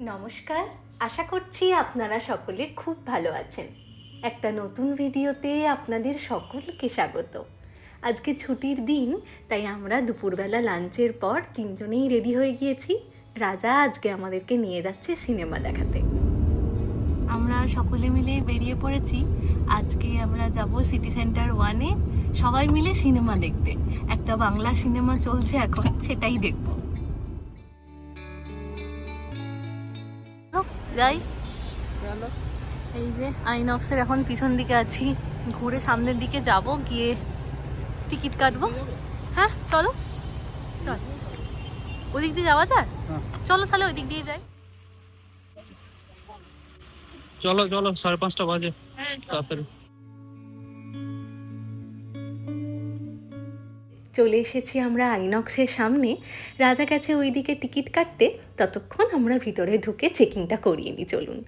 নমস্কার। আশা করছি আপনারা সকলে খুব ভালো আছেন। একটা নতুন ভিডিওতে আপনাদের সকলকে স্বাগত। আজকে ছুটির দিন, তাই আমরা দুপুরবেলা লাঞ্চের পর তিনজনেই রেডি হয়ে গিয়েছি। রাজা আজকে আমাদেরকে নিয়ে যাচ্ছে সিনেমা দেখাতে। আমরা সকলে মিলে বেরিয়ে পড়েছি। আজকে আমরা যাব সিটি সেন্টার ওয়ানে। সবাই মিলে সিনেমা দেখতে। একটা বাংলা সিনেমা চলছে এখন, সেটাই দেখব। যাই। চলো। এই যে আইনক্সের এখন পিছন দিকে আছি। ঘুরে সামনের দিকে যাব গিয়ে টিকিট কাটবো। হ্যাঁ চলো। চল। ওদিক দিয়ে যাওয়া যায়? হ্যাঁ। চলো তাহলে ওই দিক দিয়ে যাই। চলো চলো সাড়ে পাঁচটা বাজে। তাড়াতাড়ি। চলে এসেছি আমরা আইনক্সের সামনে। রাজা গেছে ওই দিকে টিকিট কাটতে। ততক্ষণ আমরা ভিতরে ঢুকে চেকিংটা করিয়ে নিই, চলুন।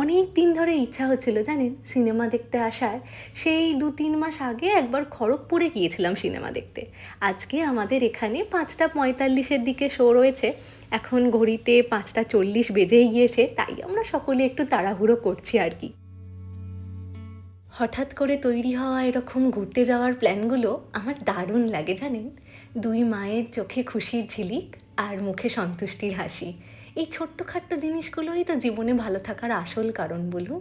অনেক দিন ধরে ইচ্ছা হচ্ছিল, জানেন, সিনেমা দেখতে আসার। সেই দু তিন মাস আগে একবার খড়গপুরে গিয়েছিলাম সিনেমা দেখতে। আজকে আমাদের এখানে পাঁচটা পঁয়তাল্লিশের দিকে শো রয়েছে। এখন ঘড়িতে পাঁচটা চল্লিশ বেজেই গিয়েছে, তাই আমরা সকলে একটু তাড়াহুড়ো করছি আর কি। হঠাৎ করে তৈরি হওয়া এরকম ঘুরতে যাওয়ার প্ল্যানগুলো আমার দারুণ লাগে, জানেন? দুই মায়ের চোখে খুশির ঝিলিক আর মুখে সন্তুষ্টির হাসি। এই ছোট্টখাট্ট জিনিসগুলোই তো জীবনে ভালো থাকার আসল কারণ, বলুন।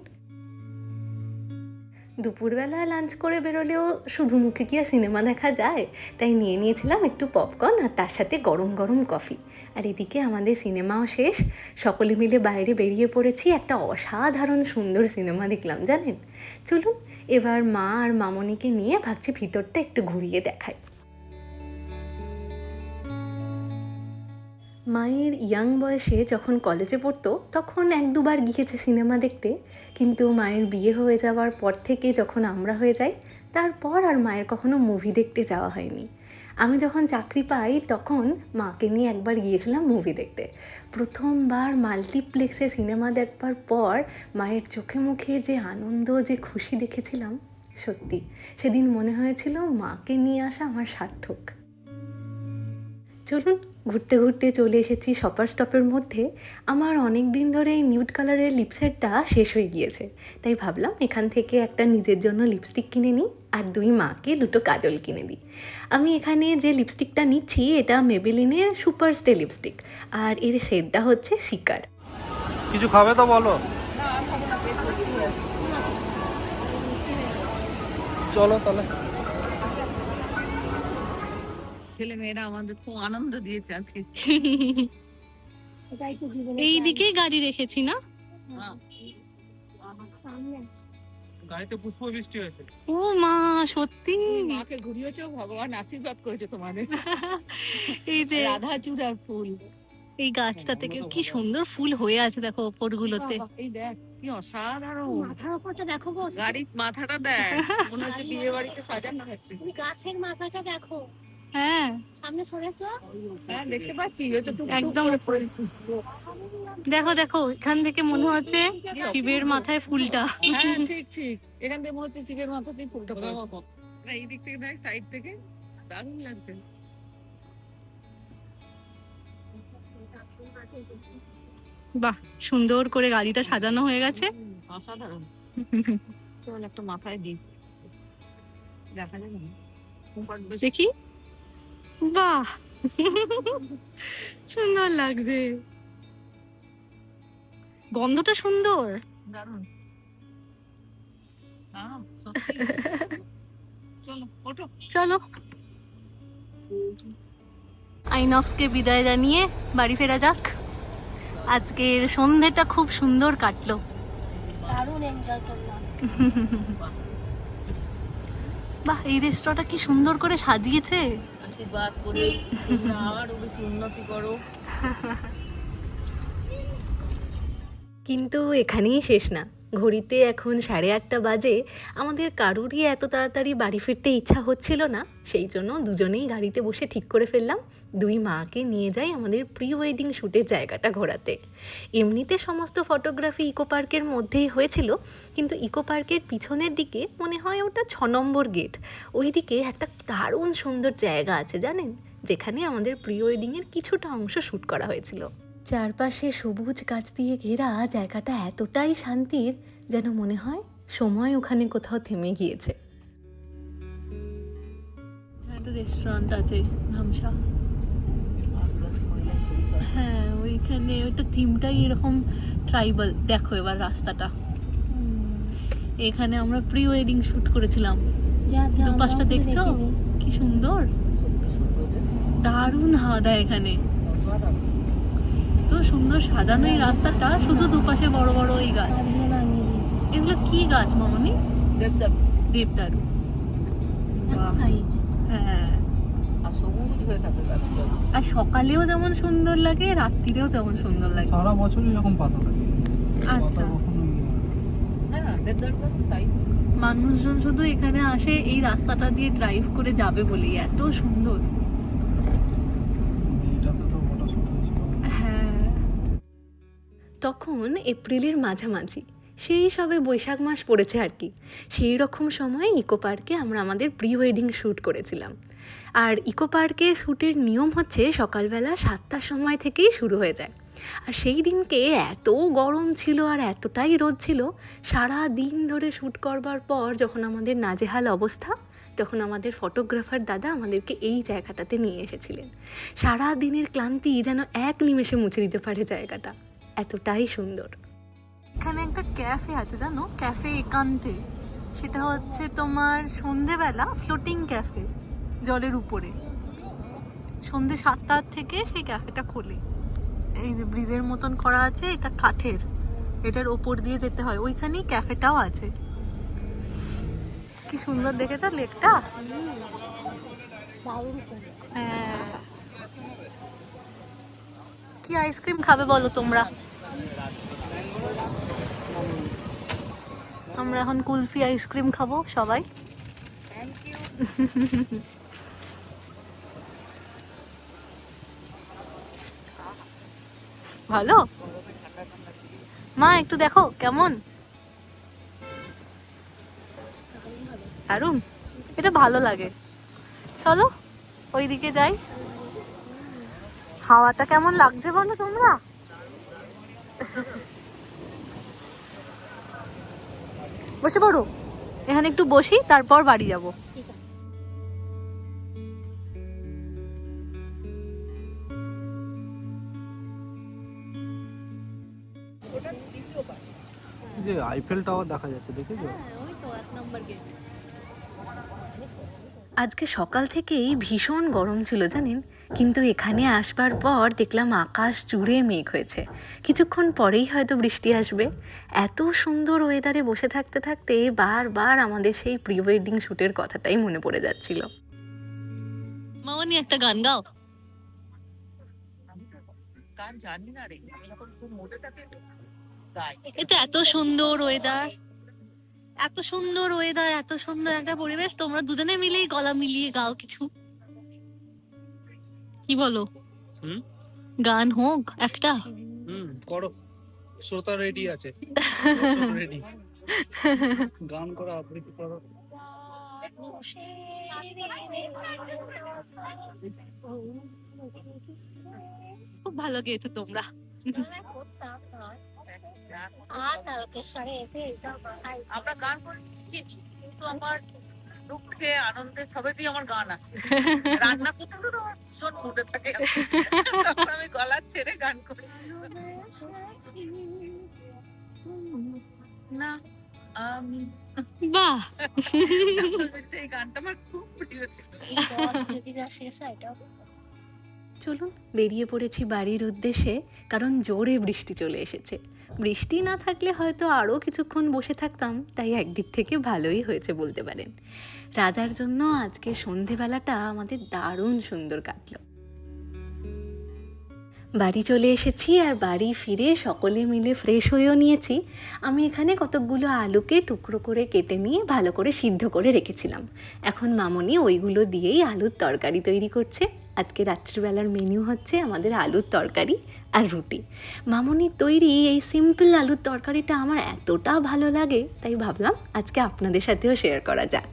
দুপুরবেলা লাঞ্চ করে বেরোলেও শুধু মুখে কি আর সিনেমা দেখা যায়? তাই নিয়ে নিয়েছিলাম একটু পপকর্ন আর তার সাথে গরম গরম কফি আর এদিকে আমাদের সিনেমাও শেষ। সকলে মিলে বাইরে বেরিয়ে পড়েছি, একটা অসাধারণ সুন্দর সিনেমা দেখলাম, জানেন? চলুন, এবার মা আর মামনিকে নিয়ে ভাবছি ভিতরটা একটু ঘুরিয়ে দেখাই। মায়ের ইয়াং বয়সে যখন কলেজে পড়তো, তখন এক দুবার গিয়েছে সিনেমা দেখতে। কিন্তু মায়ের বিয়ে হয়ে যাওয়ার পর থেকে যখন আমরা হয়ে যাই, তারপর আর মায়ের কখনো মুভি দেখতে যাওয়া হয়নি। আমি যখন চাকরি পাই, তখন মাকে নিয়ে একবার গিয়েছিলাম মুভি দেখতে। প্রথমবার মাল্টিপ্লেক্সে সিনেমা দেখবার পর মায়ের চোখে মুখে যে আনন্দ, যে খুশি দেখেছিলাম, সত্যি। সেদিন মনে হয়েছিল মাকে নিয়ে আসা আমার সার্থক। চলুন, ঘুরতে ঘুরতে চলে এসেছি শপার স্টপের মধ্যে। আমার অনেক দিন ধরে এই নিউড কালারের লিপসেটটা শেষ হয়ে গিয়েছে। তাই ভাবলাম এখান থেকে একটা নিজের জন্য লিপস্টিক কিনে নিই আর দুই মাকে দুটো কাজল কিনে দিই। আমি এখানে যে লিপস্টিকটা নিচ্ছি, এটা মেবেলিনের সুপার স্টে লিপস্টিক আর এর শেডটা হচ্ছে সিকার কিছু খাবে তো বলো। চলো তাহলে। ছেলে মেয়েরা আমাদের খুব আনন্দ দিয়েছে আজকে। গাড়ি রেখেছি না? গাড়িতে পুষ্প বৃষ্টি হয়েছে। ও মা সত্যি? মাকে ঘুরিয়েছো ভগবান আশীর্বাদ করেছে তোমাদের। এই যে রাধা চূড়ার ফুল। এই গাছটা থেকে কি সুন্দর ফুল হয়ে আছে দেখো ওপরগুলোতে। বাবা, এই দেখ কি অসাধারণ। মাথার উপরটা দেখো গো গাড়ির মাথাটা দেখ মনে হচ্ছে বিয়ে বাড়িতে সাজানো হচ্ছে। তুমি গাছের মাথাটা দেখো। হ্যাঁ। সামনে সরেছো হ্যাঁ দেখতে পাচ্ছি একদম। দেখো দেখো এখান থেকে মনে হচ্ছে শিবের মাথায় ফুলটা। হ্যাঁ ঠিক ঠিক। এখান থেকে মনে হচ্ছে শিবের মাথাতেই ফুলটা এই দিক থেকে দেখ সাইড থেকে। দারুণ লাগছে। বাহ সুন্দর করে গাড়িটা সাজানো হয়ে গেছে। অসাধারণ। চল একটা মাথায় দিই দেখা যাবে দেখি। বাহ! সুন্দর লাগছে। গন্ধটা সুন্দর। দারুণ। চলো আইনক্সকে বিদায় জানিয়ে বাড়ি ফেরা যাক। আজকের সন্ধেটা খুব সুন্দর কাটলো। দারুণ এনজয় করলাম। বাহ এই রেস্তোরাঁটা কি সুন্দর করে সাজিয়েছে? আশীর্বাদ করে আরও বেশি উন্নতি করো। কিন্তু এখানেই শেষ না। ঘড়িতে এখন সাড়ে আটটা বাজে, আমাদের কারুরই এত তাড়াতাড়ি বাড়ি ফিরতে ইচ্ছা হচ্ছিল না। সেই জন্য দুজনেই গাড়িতে বসে ঠিক করে ফেললাম। দুই মাকে নিয়ে যাই আমাদের প্রি ওয়েডিং শ্যুটের জায়গাটা ঘোরাতে। এমনিতে সমস্ত ফটোগ্রাফি ইকো পার্কের মধ্যেই হয়েছিল, কিন্তু ইকো পার্কের পিছনের দিকে মনে হয় ওটা ছ নম্বর গেট। ওই দিকে একটা দারুণ সুন্দর জায়গা আছে জানেন, যেখানে আমাদের প্রি ওয়েডিংয়ের কিছুটা অংশ শ্যুট করা হয়েছিল। চারপাশে সবুজ গাছ দিয়ে ঘেরা জায়গাটা এতটাই শান্তির যেন মনে হয় সময় ওখানে কোথাও থেমে গিয়েছে। রেস্টুরেন্ট আছে ধামসা। হ্যাঁ ওইখানে ওইটা থিমটাই এরকম ট্রাইবাল দেখো এবার রাস্তাটা। এখানে আমরা প্রি ওয়েডিং শুট করেছিলাম দুপাশটা দেখছ? কি সুন্দর। দারুণ হাওয়া দেয় এখানে। সুন্দর সাজানো এই রাস্তাটা শুধু দুপাশে বড় বড় ওই গাছ। এগুলো কি গাছ মামনি দেবদারু। দেবদারু। হ্যাঁ। আর হয়ে সকালেও যেমন সুন্দর লাগে রাত্রিরেও তেমন সুন্দর লাগে। সারা বছর এরকম পাতা থাকে। আচ্ছা। হ্যাঁ দেবদারু তাই। মানুষজন শুধু এখানে আসে এই রাস্তাটা দিয়ে ড্রাইভ করে যাবে বলেই। এত সুন্দর। তখন এপ্রিলের মাঝামাঝি, সেই সবে বৈশাখ মাস পড়েছে আর কি। সেই রকম সময় ইকো পার্কে আমরা আমাদের প্রি ওয়েডিং শ্যুট করেছিলাম। আর ইকো পার্কে শ্যুটের নিয়ম হচ্ছে সকালবেলা সাতটার সময় থেকেই শুরু হয়ে যায়। আর সেই দিনকে এত গরম ছিল আর এতটাই রোদ ছিল, সারা দিন ধরে শ্যুট করবার পর যখন আমাদের নাজেহাল অবস্থা, তখন আমাদের ফটোগ্রাফার দাদা আমাদেরকে এই জায়গাটাতে নিয়ে এসেছিলেন। সারা দিনের ক্লান্তি যেন এক নিমেষে মুছে দিতে পারে জায়গাটা। এতটাই সুন্দর। এখানে একটা ক্যাফে আছে, জানো? ক্যাফে একান্তে। সেটা হচ্ছে তোমার সন্ধেবেলা ফ্লোটিং ক্যাফে, জলের উপরে। সন্ধে সাতটার থেকে সেই ক্যাফেটা খোলে। এই যে ব্রিজের মতন করা আছে, এটা কাঠের। এটার ওপর দিয়ে যেতে হয়। ওইখানেই ক্যাফেটাও আছে। কি সুন্দর দেখেছ লেকটা? হ্যাঁ। কি আইসক্রিম খাবে বলো তোমরা? আমরা এখন কুলফি আইসক্রিম খাব, সবাই। ভালো? মা, একটু দেখো, কেমন? দারুণ এটা ভালো লাগে। চলো, ওইদিকে যাই। হাওয়াটা কেমন লাগছে বলো তোমরা? বসে পড়ো। এখানে একটু বসি তারপর বাড়ি যাব। ঠিক যে আইফেল টাওয়ার দেখা যাচ্ছে দেখেছ? ওই তো এক নম্বর গেট আজকে সকাল থেকেই ভীষণ গরম ছিল জানেন? কিন্তু এখানে আসবার পর দেখলাম আকাশ জুড়ে মেঘ হয়েছে। কিছুক্ষণ পরেই হয়তো বৃষ্টি আসবে। এত সুন্দর ওয়েদারে বসে থাকতে থাকতে বারবার আমাদের সেই প্রি ওয়েডিং শ্যুটের কথাটাই মনে পড়ে যাচ্ছিল। মামনি একটা গান গাও। গান জানি না রে আমি খুব মোটে থাকি। এটা এত সুন্দর ওয়েদার এত সুন্দর ওয়েদার এত সুন্দর একটা পরিবেশ তোমরা দুজনে মিলেই গলা মিলিয়ে গাও কিছু। কি বলো? গান হোক একটা। হুম করো। শ্রোতা রেডি আছে। রেডি গান করো আবৃত্তি করো। খুব ভালো গেয়েছো তোমরা। আর তারকেশ্বরে এসে এইসব আমরা গান করে শিখিনি কিন্তু আমার দুঃখে আনন্দে সবেতেই আমার গান আসে। রান্না করতে তো আমার ভীষণ মুডে থাকে। তখন আমি গলা ছেড়ে গান করি। না আমি বাহ! এই গানটা আমার খুব প্রিয় ছিল। যদি শেষ হয় এটা চলুন বেরিয়ে পড়েছি বাড়ির উদ্দেশ্যে কারণ জোরে বৃষ্টি চলে এসেছে। বৃষ্টি না থাকলে হয়তো আরও কিছুক্ষণ বসে থাকতাম, তাই একদিক থেকে ভালোই হয়েছে বলতে পারেন। রাজার জন্য আজকে সন্ধেবেলাটা আমাদের দারুণ সুন্দর কাটলো। বাড়ি চলে এসেছি আর বাড়ি ফিরে সকলে মিলে ফ্রেশ হয়েও নিয়েছি। আমি এখানে কতকগুলো আলুকে টুকরো করে কেটে নিয়ে ভালো করে সিদ্ধ করে রেখেছিলাম। এখন মামনি ওইগুলো দিয়েই আলুর তরকারি তৈরি করছে। আজকে রাত্রিবেলার মেনু হচ্ছে আমাদের আলুর তরকারি আর রুটি। মামনির তৈরি এই সিম্পল আলুর তরকারিটা আমার এতটা ভালো লাগে, তাই ভাবলাম আজকে আপনাদের সাথেও শেয়ার করা যাক।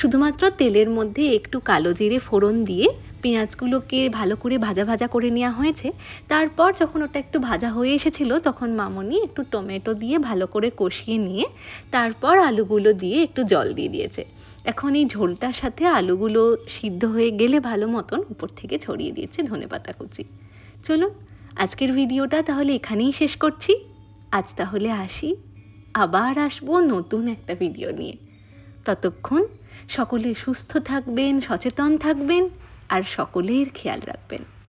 শুধুমাত্র তেলের মধ্যে একটু কালো জিরে ফোড়ন দিয়ে পেঁয়াজগুলোকে ভালো করে ভাজা ভাজা করে নেওয়া হয়েছে। তারপর যখন ওটা একটু ভাজা হয়ে এসেছিল, তখন মামনি একটু টমেটো দিয়ে ভালো করে কষিয়ে নিয়ে তারপর আলুগুলো দিয়ে একটু জল দিয়ে দিয়েছে। এখন এই ঝোলটার সাথে আলুগুলো সিদ্ধ হয়ে গেলে ভালো মতন উপর থেকে ছড়িয়ে দিয়েছে ধনেপাতা কুচি। চলুন আজকের ভিডিওটা তাহলে এখানেই শেষ করছি। আজ তাহলে আসি, আবার আসব নতুন একটা ভিডিও নিয়ে। ততক্ষণ সকলে সুস্থ থাকবেন, সচেতন থাকবেন, আর সকলের খেয়াল রাখবেন।